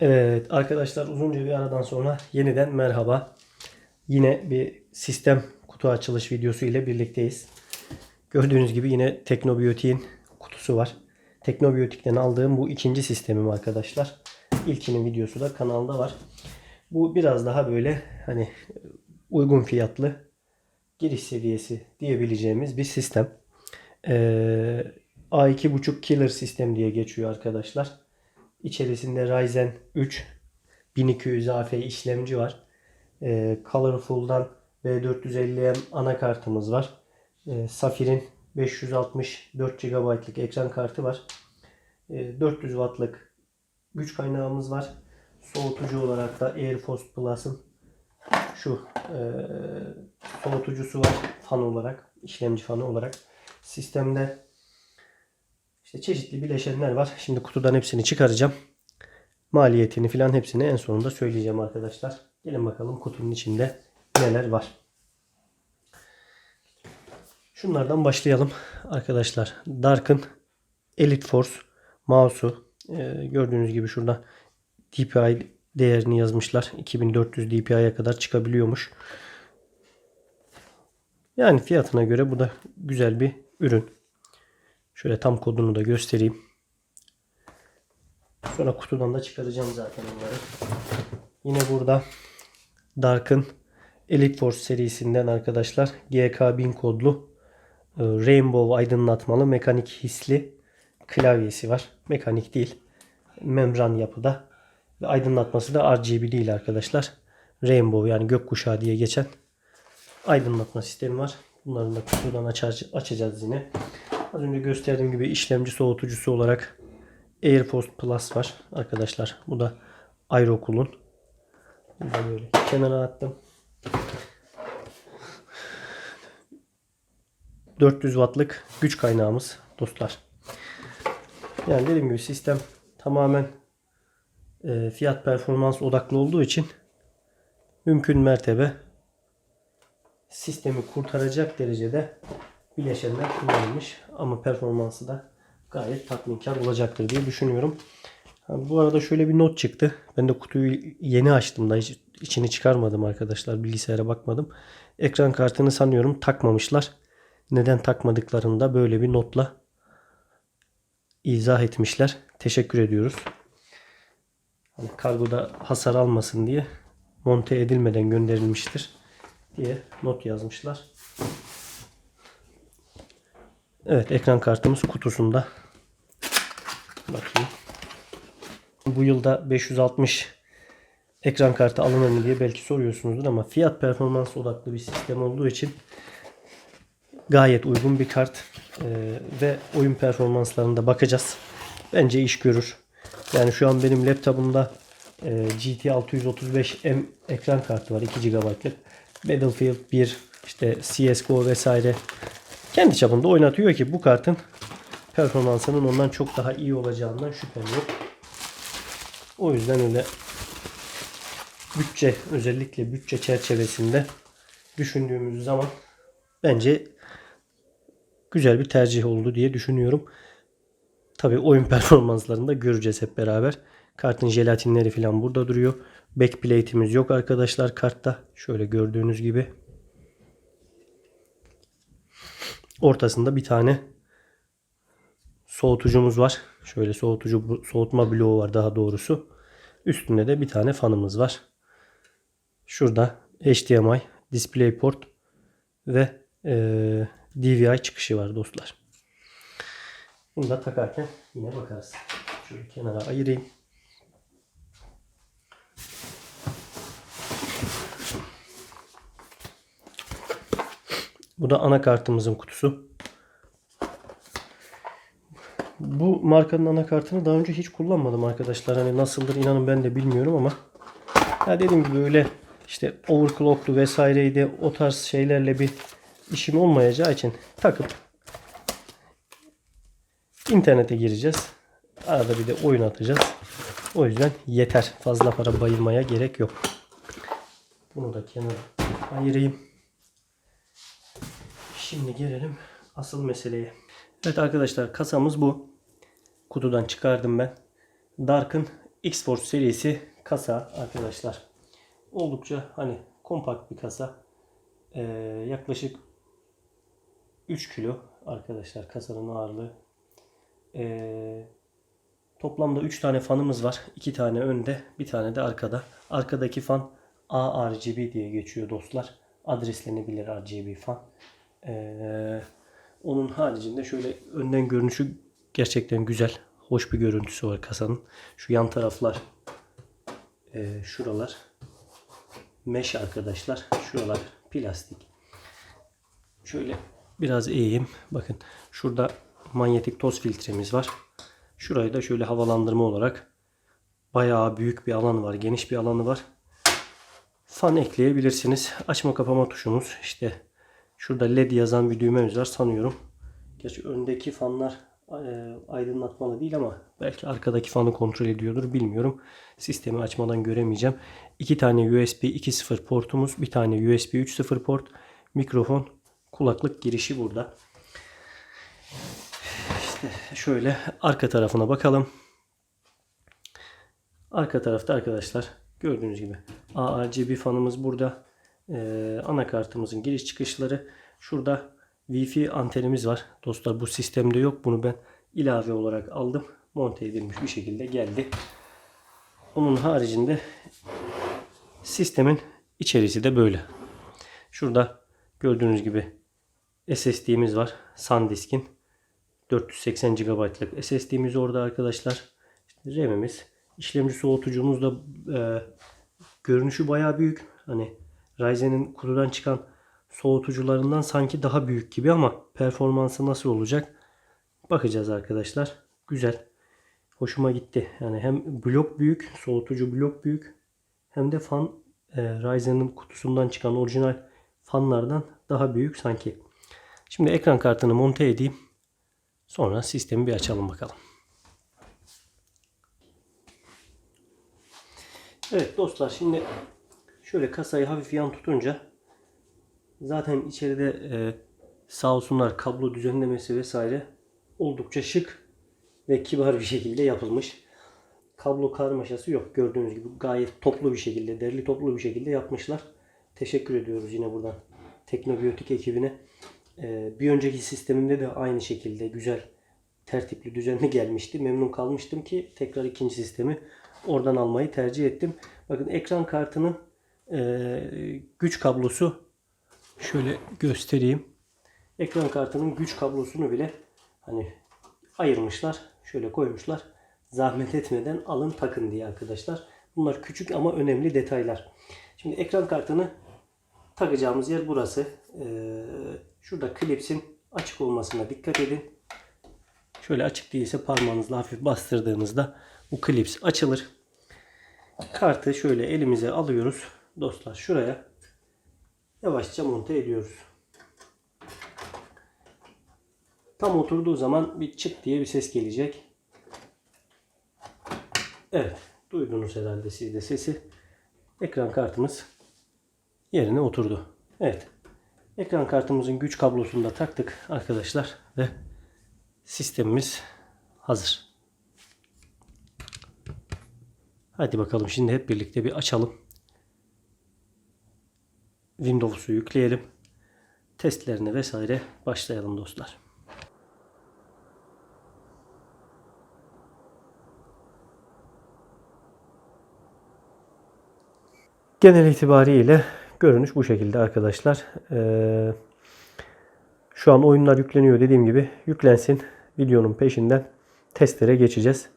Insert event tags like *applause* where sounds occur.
Evet arkadaşlar uzunca bir aradan sonra yeniden merhaba. Yine bir sistem kutu açılış videosu ile birlikteyiz. Gördüğünüz gibi yine Teknobiyotik'in kutusu var. Teknobiyotik'ten aldığım bu ikinci sistemim arkadaşlar. İlkinin videosu da kanalda var. Bu biraz daha böyle hani uygun fiyatlı giriş seviyesi diyebileceğimiz bir sistem. Ee, A2.5 Killer sistem diye geçiyor arkadaşlar. İçerisinde Ryzen 3 1200 işlemci var. Ee, Colorful'dan B450M anakartımız var. Ee, Safir'in 564 GB'lık ekran kartı var. Ee, 400 Watt'lık güç kaynağımız var. Soğutucu olarak da Airforce Plus'ın şu e, soğutucusu var fan olarak, işlemci fanı olarak. Sistemde işte çeşitli bileşenler var. Şimdi kutudan hepsini çıkaracağım. Maliyetini filan hepsini en sonunda söyleyeceğim arkadaşlar. Gelin bakalım kutunun içinde neler var. Şunlardan başlayalım arkadaşlar. Dark'ın Elite Force mouse'u e, gördüğünüz gibi şurada DPI değerini yazmışlar. 2400 DPI'ye kadar çıkabiliyormuş. Yani fiyatına göre bu da güzel bir ürün. Şöyle tam kodunu da göstereyim. Sonra kutudan da çıkaracağım zaten onları. Yine burada Dark'ın Elite Force serisinden arkadaşlar GK1000 kodlu e, Rainbow aydınlatmalı mekanik hisli klavyesi var. Mekanik değil. Membran yapıda. Ve aydınlatması da RGB değil arkadaşlar. Rainbow yani gökkuşağı diye geçen aydınlatma sistemi var. Bunların da kutudan açacağız yine. Az önce gösterdiğim gibi işlemci soğutucusu olarak AirPods Plus var arkadaşlar. Bu da Aerocool'un. Bunu da böyle kenara attım. 400 wattlık güç kaynağımız dostlar. Yani dediğim gibi sistem tamamen e, fiyat performans odaklı olduğu için mümkün mertebe sistemi kurtaracak derecede bileşenler kullanılmış ama performansı da gayet tatminkar olacaktır diye düşünüyorum. Bu arada şöyle bir not çıktı. Ben de kutuyu yeni açtım da hiç içini çıkarmadım arkadaşlar. Bilgisayara bakmadım. Ekran kartını sanıyorum takmamışlar. Neden takmadıklarını da böyle bir notla izah etmişler. Teşekkür ediyoruz. Hani kargoda hasar almasın diye monte edilmeden gönderilmiştir diye not yazmışlar. Evet ekran kartımız kutusunda. Bakayım. Bu yılda 560 ekran kartı alınır mı diye belki soruyorsunuzdur ama fiyat performans odaklı bir sistem olduğu için gayet uygun bir kart Ee, ve oyun performanslarında bakacağız. Bence iş görür. Yani şu an benim laptopumda e, GT 635M ekran kartı var 2 GB'lık. Battlefield 1 işte CSGO vesaire kendi çapında oynatıyor ki bu kartın performansının ondan çok daha iyi olacağından şüphem yok. O yüzden öyle bütçe özellikle bütçe çerçevesinde düşündüğümüz zaman bence güzel bir tercih oldu diye düşünüyorum. Tabi oyun *laughs* performanslarını da göreceğiz hep beraber. Kartın jelatinleri falan burada duruyor. Backplate'imiz yok arkadaşlar kartta. Şöyle gördüğünüz gibi. Ortasında bir tane soğutucumuz var. Şöyle soğutucu soğutma bloğu var daha doğrusu. Üstünde de bir tane fanımız var. Şurada HDMI, DisplayPort ve e, DVI çıkışı var dostlar. Bunu da takarken yine bakarız. Şöyle kenara ayırayım. Bu da anakartımızın kutusu. Bu markanın anakartını daha önce hiç kullanmadım arkadaşlar. Hani nasıldır inanın ben de bilmiyorum ama ya dediğim gibi öyle işte overclocklu vesaireydi o tarz şeylerle bir işim olmayacağı için takıp internete gireceğiz. Arada bir de oyun atacağız. O yüzden yeter. Fazla para bayılmaya gerek yok. Bunu da kenara ayırayım. Şimdi gelelim asıl meseleye. Evet arkadaşlar kasamız bu. Kutudan çıkardım ben. Dark'ın X-Force serisi kasa arkadaşlar. Oldukça hani kompakt bir kasa. Ee, yaklaşık 3 kilo arkadaşlar kasanın ağırlığı. Ee, toplamda 3 tane fanımız var. 2 tane önde, bir tane de arkada. Arkadaki fan ARGB diye geçiyor dostlar. Adreslenebilir RGB fan. Ee, onun haricinde şöyle önden görünüşü gerçekten güzel. Hoş bir görüntüsü var kasanın. Şu yan taraflar e, şuralar mesh arkadaşlar. Şuralar plastik. Şöyle biraz eğeyim. Bakın şurada manyetik toz filtremiz var. Şurayı da şöyle havalandırma olarak bayağı büyük bir alanı var. Geniş bir alanı var. Fan ekleyebilirsiniz. Açma kapama tuşumuz. işte şurada led yazan bir düğmemiz var sanıyorum. Gerçi öndeki fanlar e, aydınlatmalı değil ama belki arkadaki fanı kontrol ediyordur bilmiyorum. Sistemi açmadan göremeyeceğim. İki tane USB 2.0 portumuz, bir tane USB 3.0 port, mikrofon, kulaklık girişi burada. İşte şöyle arka tarafına bakalım. Arka tarafta arkadaşlar gördüğünüz gibi ARGB fanımız burada. Ee, anakartımızın giriş çıkışları. Şurada Wi-Fi antenimiz var. Dostlar bu sistemde yok. Bunu ben ilave olarak aldım. Monte edilmiş bir şekilde geldi. Onun haricinde sistemin içerisi de böyle. Şurada gördüğünüz gibi SSD'miz var. SanDisk'in 480 GB'lık SSD'miz orada arkadaşlar. İşte RAM'imiz. İşlemci soğutucumuz da e, görünüşü bayağı büyük. Hani Ryzen'in kutudan çıkan soğutucularından sanki daha büyük gibi ama performansı nasıl olacak? Bakacağız arkadaşlar. Güzel. Hoşuma gitti. Yani hem blok büyük, soğutucu blok büyük hem de fan e, Ryzen'in kutusundan çıkan orijinal fanlardan daha büyük sanki. Şimdi ekran kartını monte edeyim. Sonra sistemi bir açalım bakalım. Evet dostlar şimdi şöyle kasayı hafif yan tutunca zaten içeride e, sağ olsunlar kablo düzenlemesi vesaire oldukça şık ve kibar bir şekilde yapılmış. Kablo karmaşası yok. Gördüğünüz gibi gayet toplu bir şekilde, derli toplu bir şekilde yapmışlar. Teşekkür ediyoruz yine buradan Teknobiyotik ekibine. Ee, bir önceki sistemimde de aynı şekilde güzel, tertipli, düzenli gelmişti. Memnun kalmıştım ki tekrar ikinci sistemi oradan almayı tercih ettim. Bakın ekran kartının güç kablosu şöyle göstereyim. Ekran kartının güç kablosunu bile hani ayırmışlar. Şöyle koymuşlar. Zahmet etmeden alın takın diye arkadaşlar. Bunlar küçük ama önemli detaylar. Şimdi ekran kartını takacağımız yer burası. Ee, şurada klipsin açık olmasına dikkat edin. Şöyle açık değilse parmağınızla hafif bastırdığınızda bu klips açılır. Kartı şöyle elimize alıyoruz. Dostlar şuraya yavaşça monte ediyoruz. Tam oturduğu zaman bir çıt diye bir ses gelecek. Evet. Duydunuz herhalde siz de sesi. Ekran kartımız yerine oturdu. Evet. Ekran kartımızın güç kablosunu da taktık arkadaşlar ve sistemimiz hazır. Hadi bakalım şimdi hep birlikte bir açalım. Windows'u yükleyelim. Testlerine vesaire başlayalım dostlar. Genel itibariyle görünüş bu şekilde arkadaşlar. Ee, şu an oyunlar yükleniyor dediğim gibi. Yüklensin. Videonun peşinden testlere geçeceğiz.